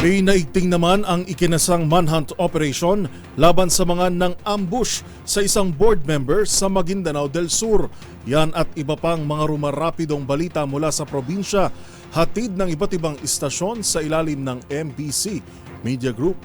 Pinaigting naman ang ikinasang manhunt operation laban sa mga nang ambush sa isang board member sa Maguindanao del Sur. Yan at iba pang mga rumarapidong balita mula sa probinsya, hatid ng iba't ibang istasyon sa ilalim ng MBC Media Group.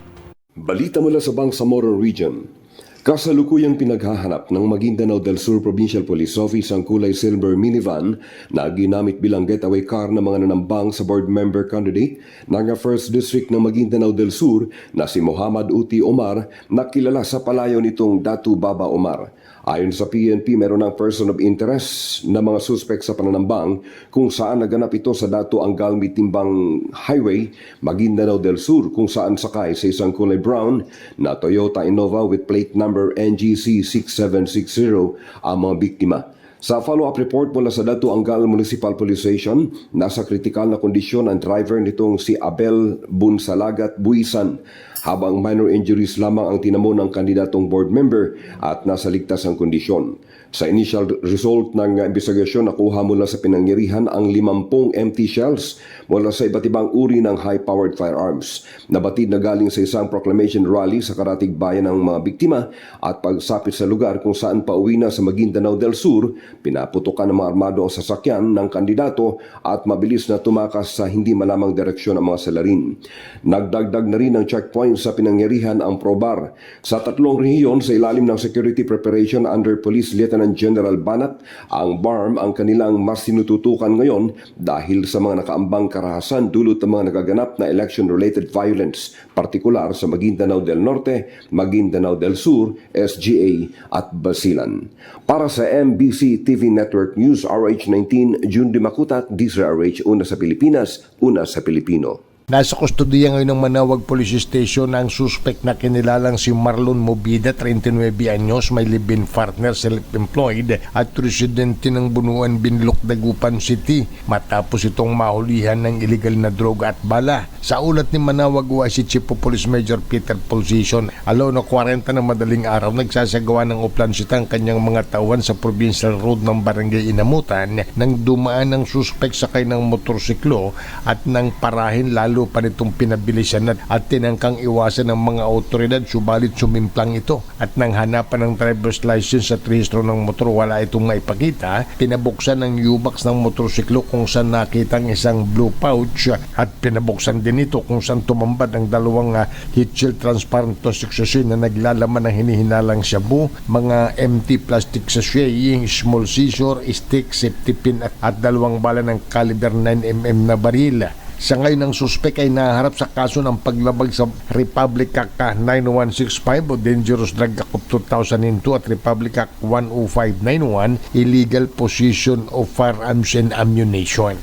Balita mula sa Bangsamoro Region. Kasalukuyang pinaghahanap ng Maguindanao del Sur Provincial Police Office ang kulay silver minivan na ginamit bilang getaway car ng mga nanambang sa board member candidate ng 1st District ng Maguindanao del Sur na si Muhammad Uti Omar na kilala sa palayo nitong Datu Baba Omar. Ayon sa PNP, meron ng person of interest na mga suspect sa pananambang kung saan naganap ito sa Dato Angal Mitimbang Highway, Maguindanao del Sur kung saan sakay sa isang kulay brown na Toyota Innova with plate number NGC 6760 ang mga biktima. Sa follow-up report mula sa Dato Angal Municipal Police Station, nasa kritikal na kondisyon ang driver nitong si Abel Bunsalagat Buisan habang minor injuries lamang ang tinamo ng kandidatong board member at nasa ligtas ang kondisyon. Sa initial result ng investigasyon, nakuha mula sa pinangyarihan ang 50 empty shells mula sa iba't ibang uri ng high-powered firearms. Nabatid na galing sa isang proclamation rally sa karatig bayan ng mga biktima at pagsapit sa lugar kung saan pauwi na sa Maguindanao del Sur, pinaputukan ng mga armado ang sasakyan ng kandidato at mabilis na tumakas sa hindi malamang direksyon ang mga salarin. Nagdagdag na rin ng checkpoint sa pinangyarihan ang Probar. Sa tatlong rehiyon sa ilalim ng security preparation under Police Lieutenant General Banat, ang BARM ang kanilang mas sinututukan ngayon dahil sa mga nakaambang karahasan dulot ng mga nagaganap na election-related violence, partikular sa Maguindanao del Norte, Maguindanao del Sur, SGA at Basilan. Para sa MBC TV Network News RH19, June Dimakutat, DZRH, una sa Pilipinas, una sa Pilipino. Nasa kustodiya ngayon ng Manawag Police Station ang suspect na kinilalang si Marlon Mobida, 39 anyos, may live-in partner, self-employed at residente ng Bunuan, Binlok, Dagupan City matapos itong mahulihan ng illegal na droga at bala. Sa ulat ni Manawag si Chief of Police Major Peter Pulsation, alaw na 40 ng madaling araw nagsasagawa ng uplansita ang kanyang mga tawan sa provincial road ng Barangay Inamutan nang dumaan ng suspect sakay ng motorsiklo at nang parahin lalo pa nitong pinabilisan at, at tinangkang iwasan ng mga otoridad subalit sumimplang ito. At nang hanapan ng driver's license at rehistro ng motor wala itong maipakita. Pinabuksan ng U-box ng motorsiklo kung saan nakita ang isang blue pouch. At pinabuksan din ito kung saan tumambad ang dalawang uh, heat shield transparent plastic sachet na naglalaman ng hinihinalang shabu mga empty plastic sachet small scissor stick safety pin at, at dalawang bala ng caliber 9mm na baril sa ngayon ang suspek ay naharap sa kaso ng paglabag sa Republic Act 9165 o Dangerous Drug Act of 2002 at Republic Act 10591 Illegal Possession of Firearms and Ammunition.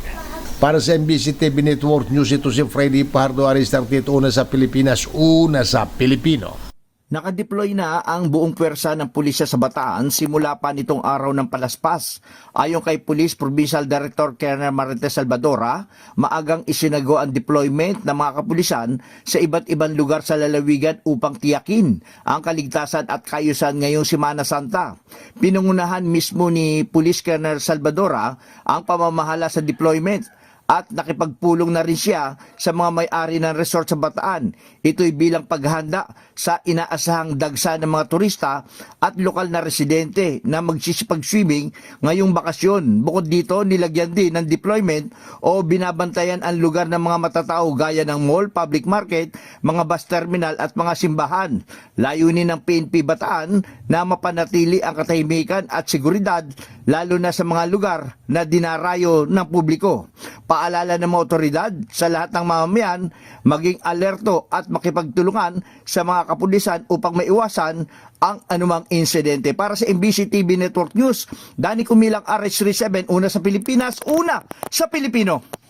Para sa MBC TV Network News, ito si Freddy Pardo Aristarte, una sa Pilipinas, una sa Pilipino. Nakadeploy na ang buong pwersa ng pulisya sa Bataan simula pa nitong araw ng palaspas. Ayon kay Police Provincial Director Colonel Marites Salvadora, maagang isinago ang deployment ng mga kapulisan sa iba't ibang lugar sa lalawigan upang tiyakin ang kaligtasan at kayusan ngayong Semana Santa. Pinungunahan mismo ni Police Colonel Salvadora ang pamamahala sa deployment at nakipagpulong na rin siya sa mga may-ari ng resort sa Bataan. Ito'y bilang paghanda sa inaasahang dagsa ng mga turista at lokal na residente na magsisipag-swimming ngayong bakasyon. Bukod dito, nilagyan din ng deployment o binabantayan ang lugar ng mga matatao gaya ng mall, public market, mga bus terminal at mga simbahan. Layunin ng PNP Bataan na mapanatili ang katahimikan at seguridad lalo na sa mga lugar na dinarayo ng publiko. Paalala ng mga otoridad sa lahat ng mamamayan maging alerto at makipagtulungan sa mga kapulisan upang maiwasan ang anumang insidente. Para sa MBC TV Network News, Dani Kumilang RH37, una sa Pilipinas, una sa Pilipino.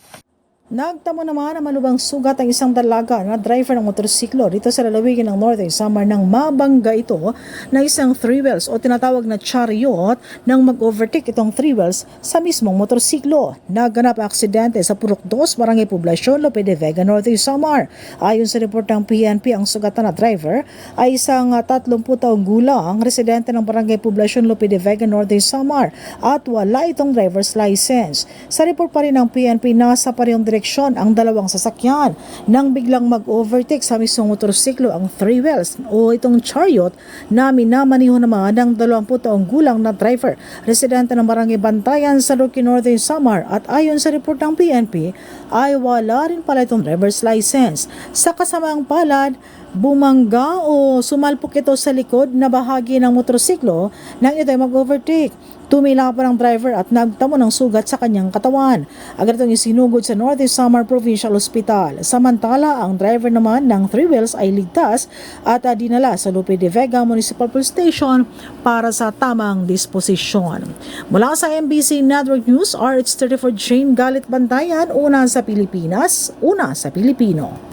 Nagtamo naman ang manubang sugat ang isang dalaga na driver ng motorsiklo dito sa lalawigan ng Northern Samar nang mabangga ito na isang three wheels o tinatawag na chariot nang mag-overtake itong three wheels sa mismong motorsiklo. Naganap aksidente sa Purok 2, Barangay Poblacion, Lope de Vega, Northern Samar. Ayon sa report ng PNP, ang sugatan na driver ay isang ah, 30 taong gulang residente ng Barangay Poblacion, Lope de Vega, Northern Samar at wala itong driver's license. Sa report pa rin ng PNP, nasa parehong direksyon direksyon ang dalawang sasakyan nang biglang mag-overtake sa mismong motorsiklo ang three wheels o itong chariot na minamaniho naman ng 20 taong gulang na driver. Residente ng Barangay Bantayan sa Roque Northern Samar at ayon sa report ng PNP ay wala rin pala itong driver's license. Sa kasamaang palad, bumangga o sumalpok ito sa likod na bahagi ng motorsiklo nang ito ay mag-overtake. Tumila pa ng driver at nagtamo ng sugat sa kanyang katawan. Agad itong isinugod sa Northeast Samar Provincial Hospital. Samantala, ang driver naman ng three wheels ay ligtas at ah, dinala sa Lupe de Vega Municipal Police Station para sa tamang disposisyon. Mula sa MBC Network News, RH34 Jane Galit Bantayan, una sa Pilipinas, una sa Pilipino.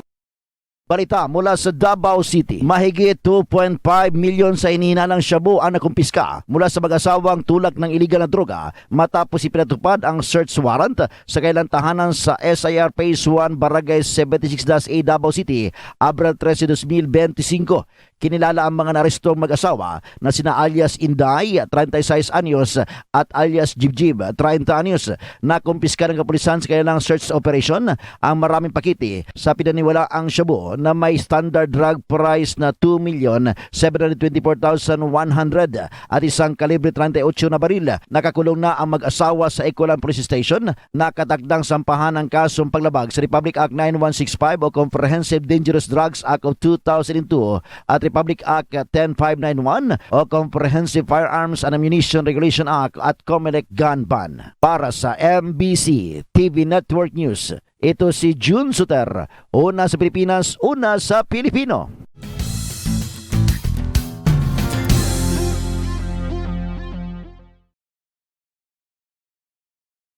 Balita mula sa Davao City. Mahigit 2.5 milyon sa inina ng shabu ang nakumpiska mula sa mag-asawang tulak ng iligal na droga matapos ipinatupad ang search warrant sa kailang tahanan sa SIR Phase 1 Barangay 76-A Davao City, Abril 13, 2025. Kinilala ang mga narestong mag-asawa na sina alias Inday, 36 anyos at alias Jibjib, 30 anyos. Nakumpiska ng kapulisan sa kanilang search operation ang maraming pakiti sa pinaniwala ang shabu na may standard drug price na 2,724,100 at isang kalibre 38 na baril. Nakakulong na ang mag-asawa sa Ecolan Police Station. Nakatakdang sampahan ng kasong paglabag sa Republic Act 9165 o Comprehensive Dangerous Drugs Act of 2002 at Republic Act 10591 o Comprehensive Firearms and Ammunition Regulation Act at Comelec Gun Ban. Para sa MBC TV Network News, ito si June Suter, una sa Pilipinas, una sa Pilipino.